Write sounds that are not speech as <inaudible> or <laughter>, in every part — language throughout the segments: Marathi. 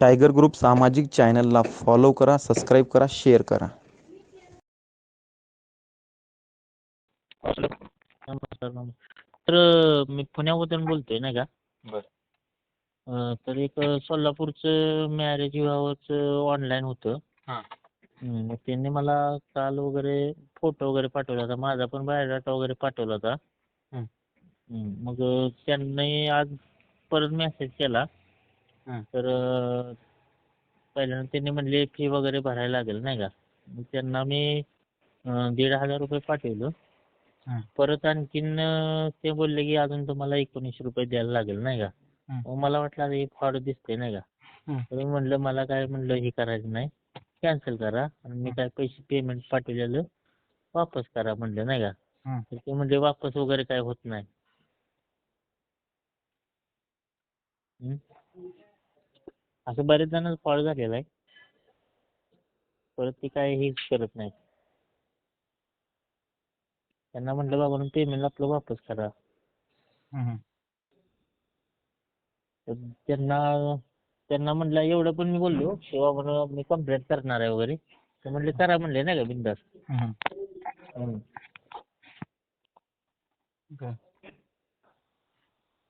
टायगर ग्रुप सामाजिक चॅनलला फॉलो करा सबस्क्राईब करा शेअर करा. नमस्कार नमस्कार. तर मी पुण्यामधून बोलतोय नाही का? अं, तर एक सोलापूरचं मॅरेज विवाहाचं ऑनलाईन होतं. हां. हं, मग त्यांनी मला काल वगैरे फोटो वगैरे पाठवला होता. माझा पण बायोडाटा वगैरे पाठवला होता. मग त्यांनी आज परत मेसेज केला. हं. तर अं, पहिल्यांदा त्यांनी म्हणले फी वगैरे भरायला लागेल नाही का मग त्यांना मी अं, दीड हजार रुपये पाठवलं हं. परत आणखीन अं, ते बोलले की अजून तुम्हाला एकोणीसशे रुपये द्यायला लागेल नाही का हं. मग मला वाटलं हे फ्रॉड दिसते नाही का हं. तर मी म्हणलं मला काय म्हणलं हे करायचं नाही कॅन्सल करा आणि मी काय पैसे पेमेंट पाठवलेलं वापस करा म्हणलं नाही का हं. तर ते म्हणले वापस वगैरे काय होत नाही हं? असं बरेच जण फ्रॉड झालेला आहे. परत ते काय हे करत नाही. त्यांना म्हटलं बाबा पेमेंट आपलं वापस करा. तर त्यांना त्यांना म्हटलं एवढं पण मी बोललो तेव्हा म्हणून मी कंप्लेंट करणार आहे वगैरे. तर म्हणले करा म्हणले नाही का बिंदास.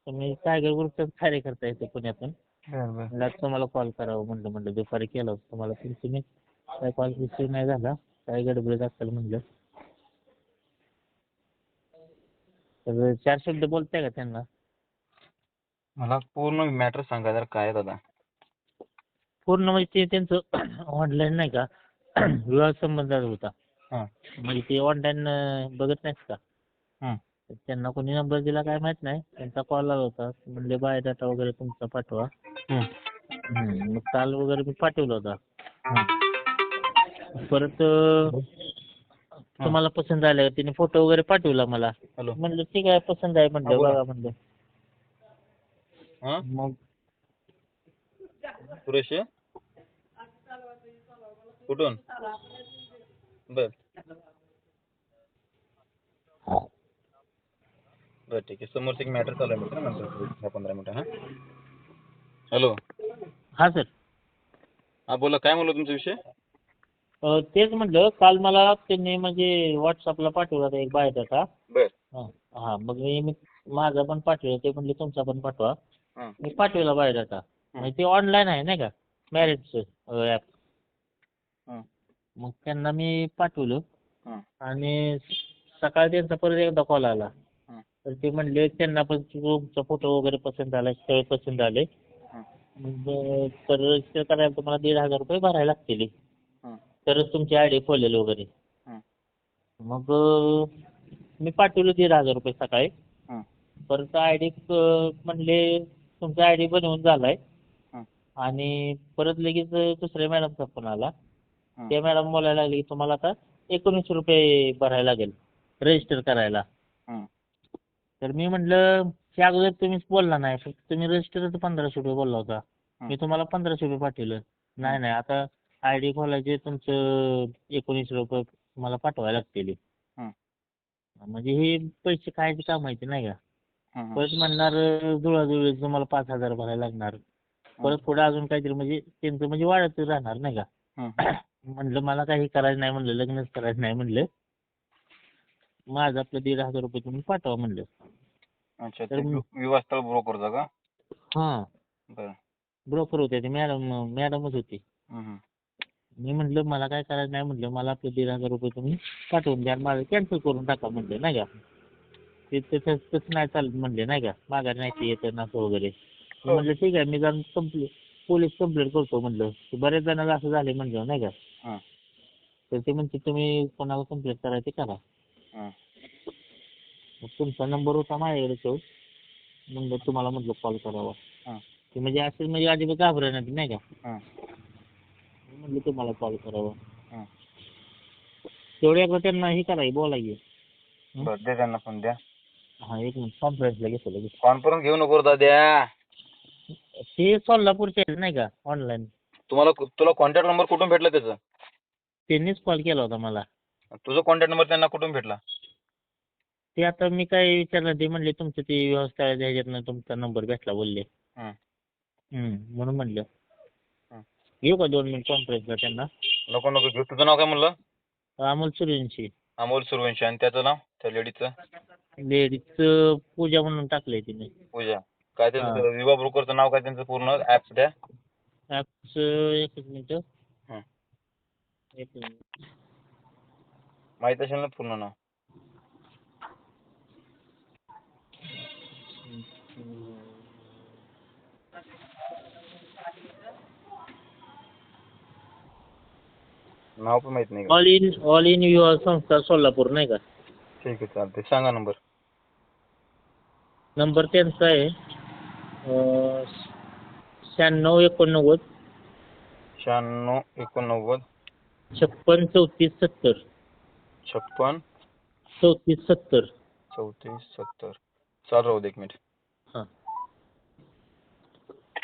मी टायगर ग्रुपचा कार्यकर्ता येते पुण्यातून. म्हणलं आज तुम्हाला कॉल करावं म्हणलं म्हणलं दुपारी केला होता तुम्हाला पण तुम्ही. काय कॉल रिसिव्ह नाही झाला काय गडबडीत असेल म्हणलं. तर चार शब्द बोलताय का त्यांना? मला पूर्ण मॅटर सांगा जरा काय आहे दादा? पूर्ण म्हणजे ते त्यांचं <coughs> ऑनलाईन नाही का? <coughs> विवाह संबंधात होता. हां. म्हणजे ते ऑनलाईन बघत नाहीत का? हं. तर त्यांना कोणी नंबर दिला काय माहीत नाही. त्यांचा कॉल आला होता. म्हणले बायोडाटा वगैरे तुमचा पाठवा. मग काल वगैरे मी पाठवला होता. परत तुम्हाला पसंत आलं तिने फोटो वगैरे पाठवला मला. म्हणलं ठीक आहे पसंत आहे म्हणलं. बघा म्हणलं. हां? मग सुरेश? कुठून? बर. बर ठीक आहे. समोरचं एक मॅटर चालू आहे मित्र. पंधरा मिनिटं हां? हॅलो. हा सर. हां बोला काय म्हणलं तुमचा विषय? अं, तेच म्हटलं काल मला त्यांनी म्हणजे व्हॉट्सअपला पाठवला होता एक बायोडाटा. बर. हा हा मग मी मी- माझा पण पाठवला ते म्हणले तुमचा पण पाठवा. हां. मी पाठवला बायोडाटा. म्हणजे ते ऑनलाईन आहे नाही का मॅरेजचं ॲप हां. मग त्यांना मी पाठवलं. आणि सकाळी त्यांचा परत एकदा कॉल आला. हां. तर ते म्हणले त्यांना पण तुमचा फोटो वगैरे पसंत आला स्थळ पसंत आले मग तर रजिस्टर करायला तुम्हाला दीड हजार रुपये भरायला लागतील. हां. तरच तुमची आय डी खोलेल वगैरे. हां. मग मी पाठवलं दीड हजार रुपये सकाळी. हां. परत आय डी म्हणले तुमचा आय डी बनवून झालाय. आणि परत लगेच दुसऱ्या मॅडमचा फोन आला. त्या मॅडम बोलायला लागली की तुम्हाला आता एकोणीसशे रुपये भरायला लागेल. रजिस्टर करायला. तर मी म्हटलं त्या अगोदर तुम्हीच बोलला नाही. फक्त तुम्ही रजिस्टरचं पंधराशे रुपये बोलला होता. मी तुम्हाला पंधराशे रुपये पाठवलं. नाही नाही. आता आय डी खोलायचे तुमचं एकोणीसशे रुपये मला पाठवायला लागतील. म्हणजे हे पैसे खायचे कामायचे नाही का? परत म्हणणार जुळाजुळी तुम्हाला पाच हजार भरायला लागणार. परत पुढे अजून काहीतरी म्हणजे त्यांचं म्हणजे वाढत राहणार नाही का? <clears throat> म्हणलं मला काही करायचं नाही म्हणलं लग्नच करायचं नाही म्हणलं. माझं आपलं दीड हजार रुपये तुम्ही पाठवा म्हणलं. अच्छा तर ते मी- वि- विवाहस्थळ ब्रोकरचा का? हां. बरं. ब्रोकर होते ते मॅडम मॅडमच होती. हं, हं. मी म्हटलं मला काय करायचं नाही म्हटलं मला आपले दीड हजार रुपये तुम्ही पाठवून द्या माझं कॅन्सल करून टाका म्हणलं नाही का? ते तसं तसं नाही चालत म्हणले नाही का? माघारी नाही ते येतं असं वगैरे. मी म्हणलं ठीक आहे मी जाऊन कंप्ले पोलीस कंप्लेंट करतो म्हणलं. ते बऱ्याच जणांना असं झाले म्हणलं नाही का? हां. तर ते म्हणते तुम्ही कोणाला कंप्लेंट करायची करा. हां. मग तुमचा नंबर होता माझ्याकडे तो म्हणलं तुम्हाला म्हटलं कॉल करावा. हां. ते म्हणजे असं म्हणजे अजिबात घाबरणार नाही का? हां. म्हणलं तुम्हाला कॉल करावा. हां. तेवढे एकदा त्यांना हे करायची बोलायची. हं? बरं द्या त्यांना फोन द्या. हा एक मिनिट कॉन्फरन्सला घेतो लगेच. कॉन्फरन्स घेऊ नको रे दाद्या. ते सोलापूरचे आहेत नाही का ऑनलाईन तुम्हाला तुला कॉन्टॅक्ट नंबर कुठून भेटला त्याचा? त्यांनीच कॉल केला होता मला. तुझा कॉन्टॅक्ट नंबर त्यांना कुठून भेटला? ते आता मी काय विचारलं ते म्हणले तुमचं ते व्यवस्था ह्याच्यातनं तुमचा नंबर भेटला बोलले. हं. हं, म्हणून म्हणलं. घेऊ का दोन मिनिट कॉन्फरन्सला त्यांना? नको नको घेऊ. तुझं नाव काय म्हणलं? अमोल सूर्यवंशी. अमोल सुरवंशी आणि त्याचं नाव त्या लेडीचं लेडीजचं पूजा म्हणून टाकलंय तिने. पूजा. काय हा. त्यांचं विवा ब्रोकरचं नाव काय त्यांचं पूर्ण? ॲप द्या. ॲपचं एकच मिनिट हं. एक मिनिट माहीत असेल ना पूर्ण नाव. नाव पण माहित नाही का? All in all in your संस्था सोलापूर नाही का? ठीक आहे चालते सांगा नंबर नंबर त्यांचा आहे अं, शहाण्णव एकोणनव्वद. शहाण्णव एकोणनव्वद. छप्पन चौतीस सत्तर. छप्पन. चौतीस सत्तर. चौतीस सत्तर. चालू राहू दे एक मिनिट.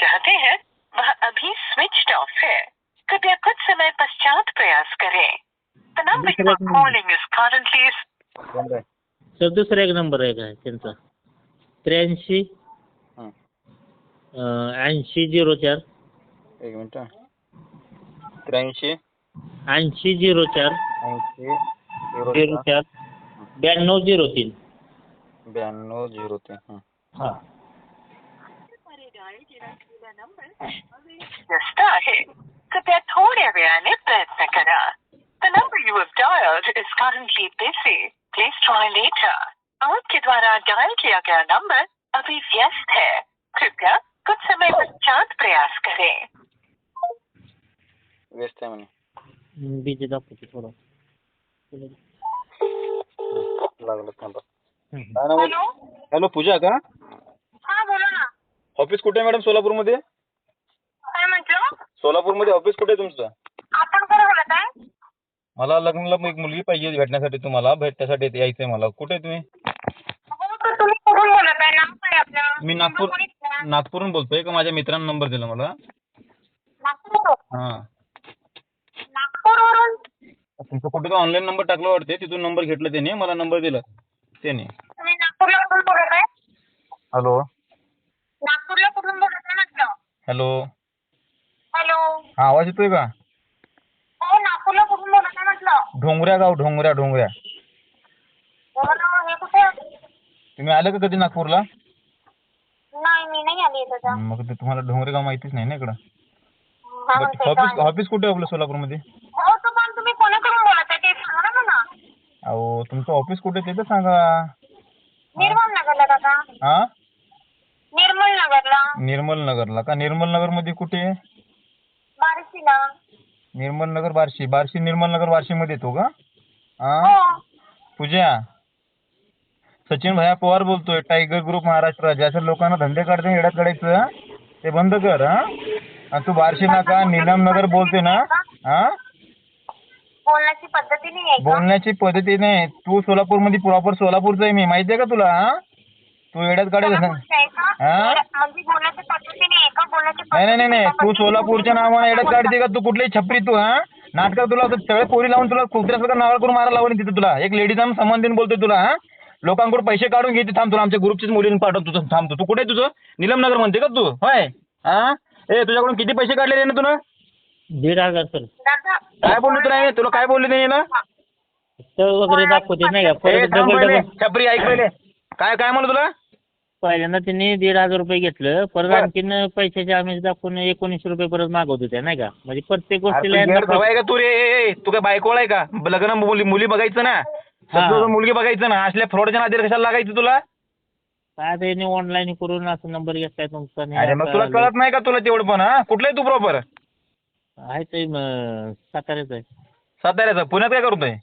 चाहते हैं वह अभी स्विच्ड ऑफ़ है। कृपया कुछ समय पश्चात प्रयास करें। The number you are calling is currently sir दुसरा एक नंबर आहे का त्यांचा त्र्याऐंशी। हं. ऐंशी झिरो चार। एक मिनिट हा. त्र्याऐंशी। ऐंशी झिरो चार। ऐंशी झिरो झिरो चार, चार। ब्याण्णव झिरो तीन। ब्याण्णव झिरो तीन हं. हां व्यस्त आहे कृपया थोड्या वेळाने प्रयत्न करा The number you have dialed is currently busy. Please try later. आपके द्वारा डायल किया गया नंबर अभी व्यस्त है कृपया कुछ समय पश्चात प्रयास करें व्यस्त आहे म्हणे बीजे दाखवते थोडं लागलं थांबा हं. हॅलो पूजा का हा बोला ना ऑफिस कुठे आहे मॅडम सोलापूरमध्ये? काय म्हटलं? सोलापूरमध्ये ऑफिस कुठे आहे तुमचं? आपण कोण बोलत आहे मला लग्नाला एक मुलगी पाहिजे भेटण्यासाठी तुम्हाला. भेटण्यासाठी यायचंय मला. कुठे आहे तुम्ही? हो तर तुम्ही कुठून बोलत आहे? नाव काय आपलं? मी नागपूर कोणी दिला? नागपूरहून बोलतोय का? माझ्या मित्रानं नंबर दिला मला. नागपूर हां. नागपूरवरून? तुमचं कुठे ऑनलाईन नंबर टाकला वाटते तिथून नंबर घेतला त्याने. मला नंबर दिला त्याने. तुम्ही नागपूरला कुठून बोलत आहे? हॅलो नागपूरला कुठून बोलत म्हटलं? हॅलो. हॅलो. हा आवाज येतोय का? हो नागपूरला कुठून बोलत म्हटलं? ढोंगऱ्या गाव ढोंगऱ्या ढोंगऱ्या. हो ना हे कुठे? तुम्ही आले का कधी नागपूरला? नाही मी नाही आली मग ते तुम्हाला ढोंगरे गाव माहितीच नाही ना इकडं? हा ऑफिस ऑफिस कुठे आहे आपलं सोलापूरमध्ये? हो तर पण तुम्ही कोणाकडून बोलत आहे ते सांगा ना मला. अहो तुमचं ऑफिस कुठे आहे ते तर सांगा. नगरला हा? निर्मल नगरला. निर्मल नगरला का? निर्मल नगरमध्ये कुठे आहे? बारशीला निर्मल नगर बार्शी. बार्शी निर्मल नगर बार्शीमध्ये येतो का? हा हो. पूजा? सचिन भैया पवार बोलतोय टायगर ग्रुप महाराष्ट्र ज्याच्या लोकांना धंदे काढते येड्यात काढायचं? ते बंद कर हा आणि तू बार्शी नाका नीलम नगर बोलते ना? हा बोलण्याची पद्धती नाही आहे का? बोलण्याची पद्धती नाही. तू सोलापूरमध्ये प्रॉपर सोलापूरचा आहे मी. माहिती आहे का तुला हा तू येड्यात काढायचं सोलापूरचं आहे का? हा? म्हणजे बोलण्याची पद्धती नाही नाही नाही नाही नाही पद्धती तू सोलापूरच्या नावाने येड्यात काढते का? तू कुठलीही छपरी तू हा? नाटकात तुला सगळे पोरी लावून तुला कुत्र्यासारखं नावाला करून मारायला लावून तिथे तुला. एक लेडीचा संबंध देऊन बोलतोय तुला हा? लोकांकडून पैसे काढून घेते थांब तुला. आमच्या ग्रुपचीच मुलींनी पाठवतो तुझं थांब तू. कुठे तुझं? निलम नगर म्हणते का तू? होय? हा? ए तुझ्याकडून किती पैसे काढलेले ना तुला? दीड हजार सर. दादा. काय बोलले तुला? हे? तुला काय बोलले नाही ना? स्थळ वगैरे दाखवते नाही का? ए, परत थांब डबल पहिले. डबल छपरी ऐक पहिले. काय काय म्हणलं तुला? पहिल्यांदा त्यांनी दीड हजार रुपये घेतलं. परत. आणखीन पैशाचे आम्ही दाखवून एकोणीसशे रुपये परत मागवत होत्या नाही का? म्हणजे प्रत्येक गोष्टीला यांना गैरसवय आहे का तू रे? तू काय बायकोळ आहे का? लग्न मुली मुली बघायचं ना? हा. मुलगी बघायचं ना? असल्या फ्रॉडच्या नादी कशाला लागायचं तुला? काय त्यांनी ऑनलाईन करून असं नंबर घेतलाय तुमचा आणि अरे मग आता तुला कळत नाही का तुला तेवढं पण हा? कुठलं आहे तू प्रॉपर आहे ते म- साताऱ्याचं आहे. साताऱ्याचा? पुण्यात काय करतोय?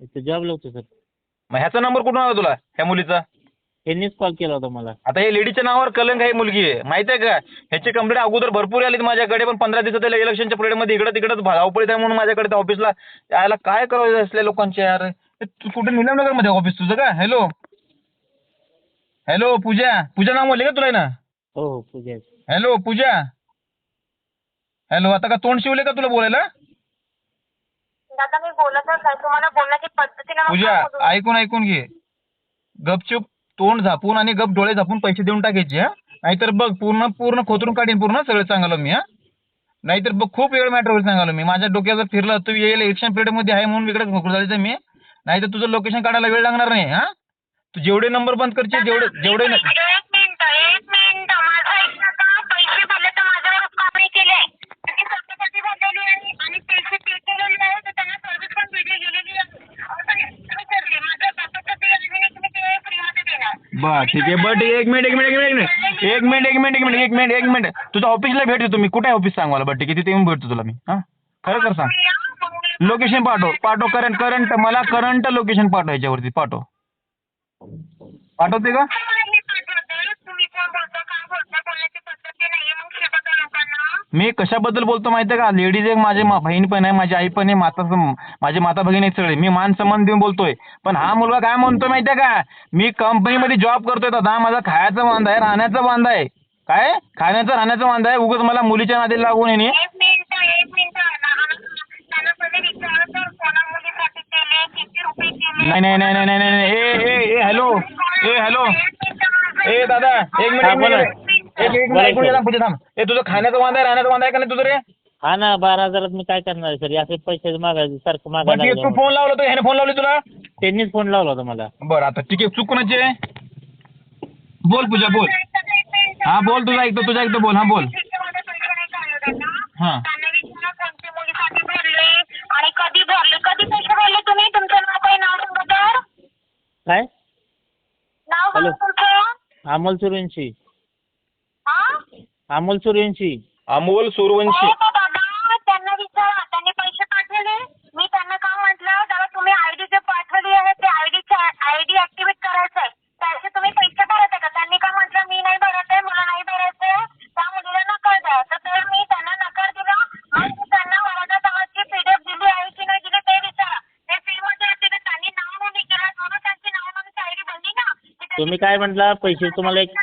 इथं जॉब लावतो सर. मग ह्याचा नंबर कुठून आला तुला ह्या मुलीचा? यांनीच कॉल केला होता मला. आता हे लेडीच्या नावावर कलंक आहे मुलगी. आहे माहिती आहे का? ह्याची कंप्लेंट अगोदर भरपूर आली माझ्याकडे पण पंधरा दिवसात इलेक्शनच्या पिरियडमध्ये इकडं तिकडं धावपळीत आहे म्हणून माझ्याकडे त्या ऑफिसला यायला काय करायचं असल्या लोकांच्या यार? ए, तू कुठे निलमनगरमध्ये ऑफिस तुझं का? हॅलो हॅलो पूजा. पूजा नाव म्हणले का तुला ना हो हो पूजा हॅलो पूजा. हॅलो आता का तोंड शिवले का तुला बोलायला? दादा मी बोलतच आहे तुम्हाला बोलण्याची पद्धतीने मग पूजा? ऐकून ऐकून घे. गपचूप. तोंड झापून आणि गप डोळे झापून पैसे देऊन टाकायचे हा? नाहीतर बघ पूर्ण पूर्ण खोतरून काढीन पूर्ण सगळं चांगलं मी हा? नाहीतर बघ खूप वेळ मॅटर सांगालो मी. माझ्या डोक्याचं फिरलं तू येईल इलेक्शन पिरियडमध्ये आहे म्हणून इकडे घोकळ झाली मी नाहीतर तुझं लोकेशन काढायला वेळ लागणार नाही हा? तू जेवढे नंबर बंद करशील जेवढे जेवढे बर ठीक आहे. बट एक मिनिट एक मिनिट एक मिनिट एक मिनिट. एक मिनिट एक मिनिट एक मिनिट एक मिनिट तुझ्या ऑफिसला भेटतो तुम्ही कुठे आहे ऑफिस सांग मला बरं ठीक आहे. तिथे येऊन भेटतो तुला मी. हा? खरं सांग. लोकेशन पाठव. पाठव करंट करंट मला करंट लोकेशन पाठव याच्यावरती. पाठव. पाठवते का? मी कशाबद्दल बोलतो माहितीये का? लेडीज एक माझी मा- बहीण पण आहे माझी आई पण आहे माता माझे माता भगिनी आहेत सगळे. मी मान सन्मान देऊन बोलतोय. पण हा मुलगा काय म्हणतोय माहितीये का? मी कंपनीमध्ये जॉब करतोय दादा माझा खायचा वांदा आहे राहण्याचा वांदा आहे. काय? खाण्याचा राहण्याचा वांदा आहे. उगाच मला मुलीच्या नादी लागून येणे नाही नाही नाही नाही नाही नाही. ए हॅलो ए हॅलो ए दादा एक मिनिट. एक बोला. मिनिट एक एक बोला मिनिट ऐकून सर. घे ना, पुढे थांब. ए तुझं खाण्याचा वांदा आहे राहण्याचा वांदा आहे का नाही तुझं रे? हा ना बारा हजारात मी काय करणार सर? असे पैसे मागायचे सारखं बरं मागायला ठीक आहे तू लागलं फोन लावला तर ह्याने फोन लावली तुला? त्यांनीच फोन लावला होता मला. बरं आता ठीक आहे चूक कोणाची आहे? बोल पूजा बोल. हा बोल तुझा ऐकतो तुझा ऐकतो बोल हा बोल. हा. त्यांना विचारा कोणत्या मुलीसाठी भरले आणि कधी भरले कधी पैसे भरले तुम्ही तुमचं नाव काय? नाव सांगा तर काय नाव सांगा हॅलो. तुमचं अमोल हा अमोल सूर्यवंशी अमोल सूरवंशी हो का दादा त्यांना विचारा. त्यांनी पैसे पाठवले. मी त्यांना का म्हटलं? दादा तुम्ही आयडी जे पाठवली आहे ते आयडी आयडी ऍक्टिव्हेट करायचं आहे. त्याचे तुम्ही पैसे भरत आहे का? त्यांनी का म्हटलं मी नाही भरत आहे मला नाही भरायचं आहे? त्या मुलीला नकार द्या. तर ते मी त्यांना नकार दिला. मग मी त्यांना वरादा दहाची पीडीएफ दिली आहे की नाही दिली ते विचारा. ते फी मध्ये येते तर त्यांनी नाव नोंदणी केलं. म्हणून त्यांची नाव नोंदणी आयडी बनली ना. की त्यांनी तुम्ही काय म्हटला? पैसे तुम्हाला एक.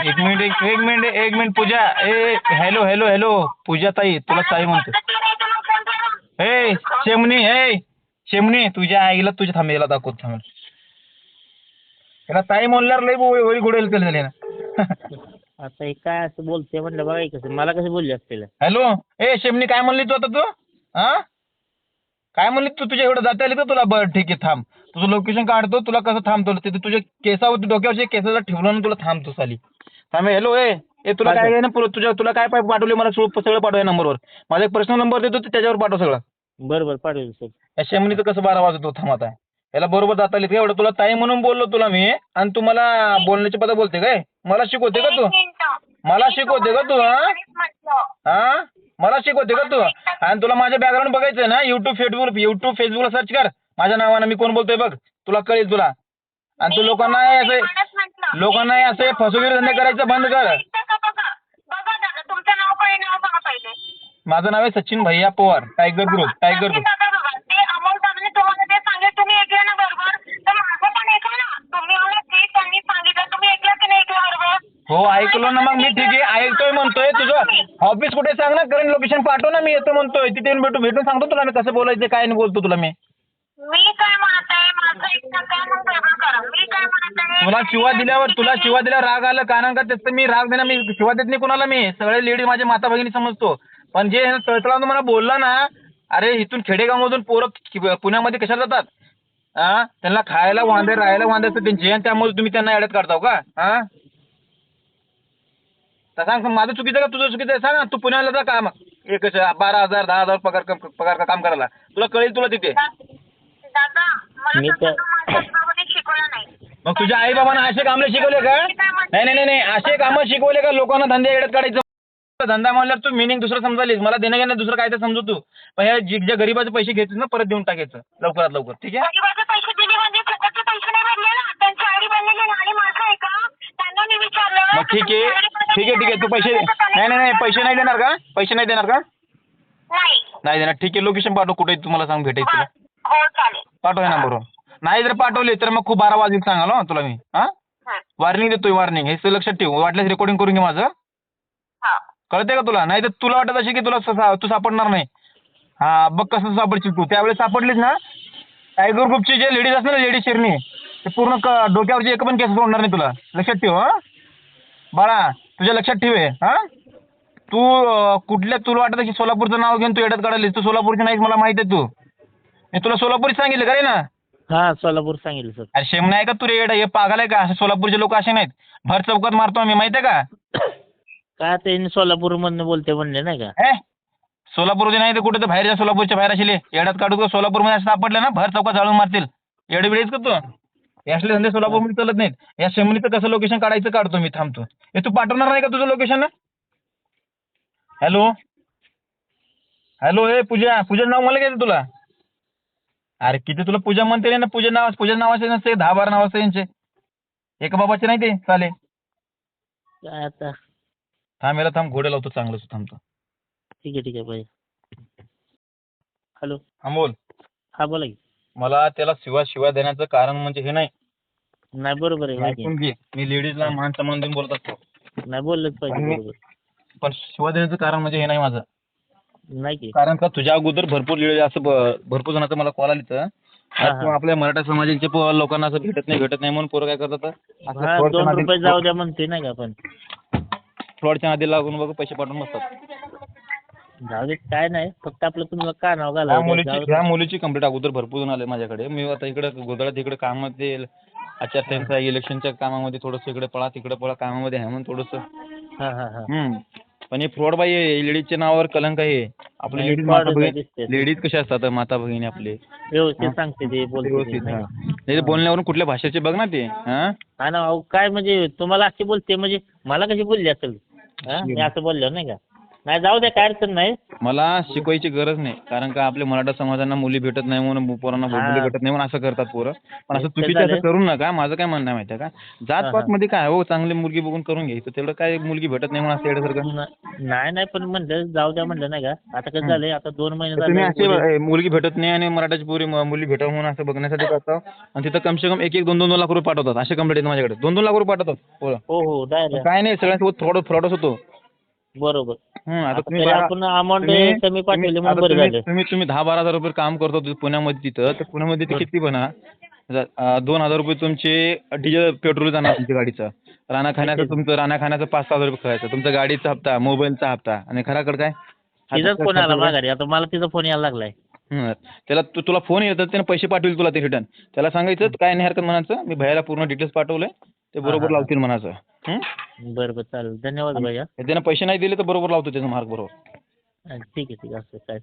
एक मिनिट एक एक मिनिट एक मिनिट पूजा. ए हॅलो हॅलो हॅलो पूजा ताई तुला ताई म्हणतो तर. ए शेमनी ए शेमनी तुझ्या आईला तुझ्या थांब याला दाखवत थांब. याला ताई म्हणल्यावर लई वळी घोडेल केलं झाले ना आता हे काय असं बोलते म्हटलं बघा हे कसं. मला कसं बोलले असतील? हॅलो ए शेमनी काय म्हणली तू आता तू? हा काय म्हणली तू? तुझ्या एवढं जाता आली का तुला? बरं ठीक आहे थांब. तुझं लोकेशन काढतो तुला कसं थांबतो? तिथे तुझ्या केसावरती डोक्यावरची केसाला ठेवलं ना तुला थांबतो साली थांब हॅलो ए ए तुला काय ना पुरं- तुझ्या तुला काय पाय पाठवले? मला सगळं सगळं पाठव या नंबरवर. माझा एक पर्सनल नंबर देतो ते त्याच्यावर पाठव सगळं. बरं बरं पाठवलं सर. या शेमनीचं कसं बारा वाजतो थांब आता. याला बरोबर जाता आली एवढं तुला ताई म्हणून बोललो तुला मी आणि तू मला बोलण्याची पद्धत बोलते काय? मला शिकवते का तू. मला शिकवते का तू हा? हा? मला शिकवते का तू? आणि तुला माझं बॅकग्राऊंड बघायचं ना युट्यूब फेसबुक युट्यूब फेसबुकला सर्च कर. माझ्या नावानं मी कोण बोलतोय बघ? तुला कळेल तुला. आणि तू लोकांना हे असे लोकांना हे असे फसवेगिरी धंदे करायचं बंद कर. बघा बघा बघा दादा तुमचं नाव काय नाव सांगा पहिले. माझं नाव आहे सचिन भैया Pawar tiger group tiger group. दादा बघा ते अमोल दादाने तुम्हाला ते सांगितलं तुम्ही ऐकलं ना बरोबर? तर माझं पण ऐका ना. तुम्ही मला जे त्यांनी सांगितलं तुम्ही ऐकलं की नाही ऐकलं बरोबर? हो ऐकलो ना मग मी ठीक आहे. ऐकतोय म्हणतोय तुझं ऑफिस कुठे सांग ना? करंट लोकेशन पाठव ना मी येतो म्हणतोय. तिथे येऊन भेटू भेटून सांगतो तुला मी कसं बोलायचं काय नाही बोलतो तुला मी. तुला शिवा दिल्यावर तुला शिवा दिल्यावर राग आला कारण का त्याचं मी राग देणार मी शिवा देत नाही कोणाला मी. सगळे लेडी माझे माता भगिनी समजतो. पण जे तळतळावून मला बोलला ना अरे इथून खेडेगावमधून पोरं पुण्यामध्ये कशाला जातात? हा त्यांना खायला वांदे राहायला वांदे असतात. त्यांचे आणि त्यामुळे तुम्ही त्यांना अडत काढताव का? हा तर सांग माझं चुकीचं का तुझं चुकीचं आहे? सांग ना तू पुण्याला जा काम. एक बारा हजार दहा हजार पगार पगार का काम करायला? तुला कळेल तुला तिथे. दादा मला मी तर- माझ्या बाबांनी शिकवलं नाही. मग तुझ्या आई बाबांना असे कामले शिकवले का? नाही नाही नाही नाही. असे कामं शिकवले का लोकांना धंदे येड्यात काढायचं? धंदा म्हणल्यावर तू मिनिंग दुसरं समजालीस. मला देणं घेणं दुसरं काय तर समजू तू. पण ह्या जी- ज्या गरीबाचे पैसे घेतोस ना परत देऊन टाकायचं. लवकरात लवकर. ठीक आहे? गरीबाचे पैसे दिले म्हणजे फुकटचे पैसे नाही भरले ना? त्यांची आयडी बनलेली आहे आणि माझं आहे का? त्यांना मी विचारलं. मग ठीक आहे. ठीक आहे ठीक आहे. तू पैसे नाही नाही नाही. पैसे नाही देणार का? पैसे नाही देणार का? नाही. नाही देणार. ठीक आहे. लोकेशन पाठव. कुठे आहे? तुम्हाला सांग भेटायचं बरं. हो चालेल. पाठव या नंबरवर नाही जर पाठवले तर मग खूप बारा वाजेल सांगाल हं तुला मी. हां? हं. वॉर्निंग देतोय वॉर्निंग हे सगळं लक्षात ठेव. वाटल्यास रेकॉर्डिंग करून घे माझं. हा. कळते का तुला? नाही तर तुला वाटत असेल की तुला तू सापडणार नाही. हा बघ कसं सापडशील तू. त्यावेळेस सापडलीस ना टायगर ग्रुपची जे लेडीज असते ना लेडीज शिरणी ते पूर्ण क- डोक्यावरची एक पण केस सोडणार नाही तुला. लक्षात ठेव हा? बाळा तुझ्या लक्षात ठेव हे, हा? तू अं, कुठल्या तुला वाटतं की सोलापूरचं नाव घेऊन तू येड्यात काढायला तू सोलापूरची नाहीस मला माहिती आहे तू. मी तुला सोलापूरच सांगितलं का रे ना? हा सोलापूर सांगितलं सर. अरे शेमना आहे का तू रे येडा? हे पागल आहे का? असे सोलापूरचे लोक असे नाहीत. भर चौकात मारतो आम्ही माहिती आहे का <coughs> काय ते सोलापूर मधनं बोलते म्हणले नाही का? ए सोलापूरचे नाही तर कुठे तर बाहेरच्या सोलापूरच्या बाहेर असेल येड्यात काढू का सोलापूरमध्ये असं सापडलं ना? भर चौकात जाळून मारतील. येडे बिडेच का तू? हे असले धंदे सोलापूरमध्ये चालत नाहीत. या शेमनीचं कसं लोकेशन काढायचं काढतो मी थांबतो. हे तू पाठवणार नाही का तुझं लोकेशन हॅलो? हॅलो ए पूजा पूजा नाव मला काय तुला? अरे किती तुला पूजा म्हणते ना पूजा नाव पूजा नावाचे नसते दहा बारा नाव असते यांचे. एका बाबाचे नाही ते चाले काय आता? थांब याला थांब घोडे लावतो चांगलंच थांबतो. ठीक आहे ठीक आहे भाई हॅलो. हा बोल. हा बोला की. मला त्याला शिवा शिवा देण्याचं कारण म्हणजे हे नाही. नाही बरोबर आहे माहिती ऐकून घे. मी लेडीजला मान सन्मान देऊन बोलत असतो. आहे. नाही बोललंच पाहिजे बरोबर. पण शिवा देण्याचं कारण म्हणजे हे नाही माझं. नाही की. कारण का तुझ्या अगोदर भरपूर असं ब- भरपूर जणांचं मला कॉल आली तर. हा, आज. आपल्या मराठा समाजाचे प- लोकांना असं भेटत नाही भेटत नाही म्हणून पोरं काय करतात असं हा दोन नादी- रुपये जाऊ द्या म्हणते नाही का पण. फ्रॉडच्या नादी लागून बघ पैसे पाठवून बसतात. जाऊ दे काय नाही फक्त आपलं तुम्हाला का नाव ह्या मुलीची ह्या मुलीची कंप्लेंट अगोदर भरपूर जण आले माझ्याकडे. मी आता इकडे गोधळात इकडे कामामध्ये आचारसंहिता इलेक्शनच्या कामामध्ये थोडंसं इकडे पळा तिकडे पळा कामामध्ये आहे म्हणून थोडंसं. हा हा हा. हम्म. पण हे फ्रॉड बाई लेडीजच्या नावावर कलंक आहे. आपली नाही, लेडीज fraud माता आहे, भगिनी दिसते. लेडीज कशा असतात माता भगिनी आपले? व्यवस्थित सांगते ते बोलते व्यवस्थित ते, हा. नाही. नाही ते बोलण्यावरून कुठल्या भाषेचे बघ ना ते हा? हा ना अहो काय म्हणजे तुम्हाला अशी बोलते म्हणजे मला कशी बोलली असेल? हा? मी असं बोललो नाही का? नाही जाऊ द्या काय अडचण नाही. मला शिकवायची गरज नाही कारण का आपल्या मराठा समाजांना मुली भेटत नाही म्हणून पोरांना. मुली भेटत नाही म्हणून असं करतात पोरं. पण असं चुकीचं असं. करू नका माझं काय म्हणणं आहे माहिती का? जात पात हा. मध्ये काय हो चांगली मुलगी बघून करून घ्यायचं तेवढं काय मुलगी भेटत नाही म्हणून असं येण्यासारखं नाही नाही पण म्हणलं जाऊ द्या म्हणलं नाही का? आता कसं झालंय आता दोन महिने असे मुलगी भेटत नाही आणि मराठाची पोरी मुली भेटावं म्हणून असं बघण्यासाठी करता. आणि तिथं कमसे कम एक एक दोन दोन लाख रुपये पाठवतात असे कंप्लेंट माझ्याकडे. दोन दोन लाख रुपये पाठवतात पोरं. हो हो काय नाही सगळ्यांसोबत फ्रॉड फ्रॉडच होतो. बरोबर. आता तुम्ही बारा- आपण अमाऊंट तुम्ही- कमी पाठवली तुम्ही- म्हणून बरं तुम्ही- झालं. तुम्ही तुम्ही दहा बारा हजार रुपये काम करतो तिथं पुण्यामध्ये तिथं तर पुण्यामध्ये ते किती म्हणा? ज- अं, दोन हजार रुपये तुमचे डिझेल पेट्रोल जाणार तुमच्या गाडीचं. राणा खाण्याचं तुमचं राणा खाण्याचं पाच सहा हजार रुपये खर्चायचं तुमचा गाडीचा हप्ता मोबाईलचा हप्ता आणि खराकडे काय? तिचाच फोन आला खर्च- माघारी. आता मला तिचा फोन यायला लागलाय. हं. त्याला तू तुला फोन येतात त्याने पैसे पाठवतील तुला ते रिटर्न त्याला सांगायचं काय नाही हरकत म्हणायचं. मी भैयाला पूर्ण डिटेल्स पाठवलंय. ते बरोबर. लावतील म्हणायचं. हं? बरं बरं चालेल. धन्यवाद भैया. त्याने पैसे नाही दिले तर बरोबर लावतो त्याचा मार्क बरोबर. ठीक आहे ठीक आहे. असं काय.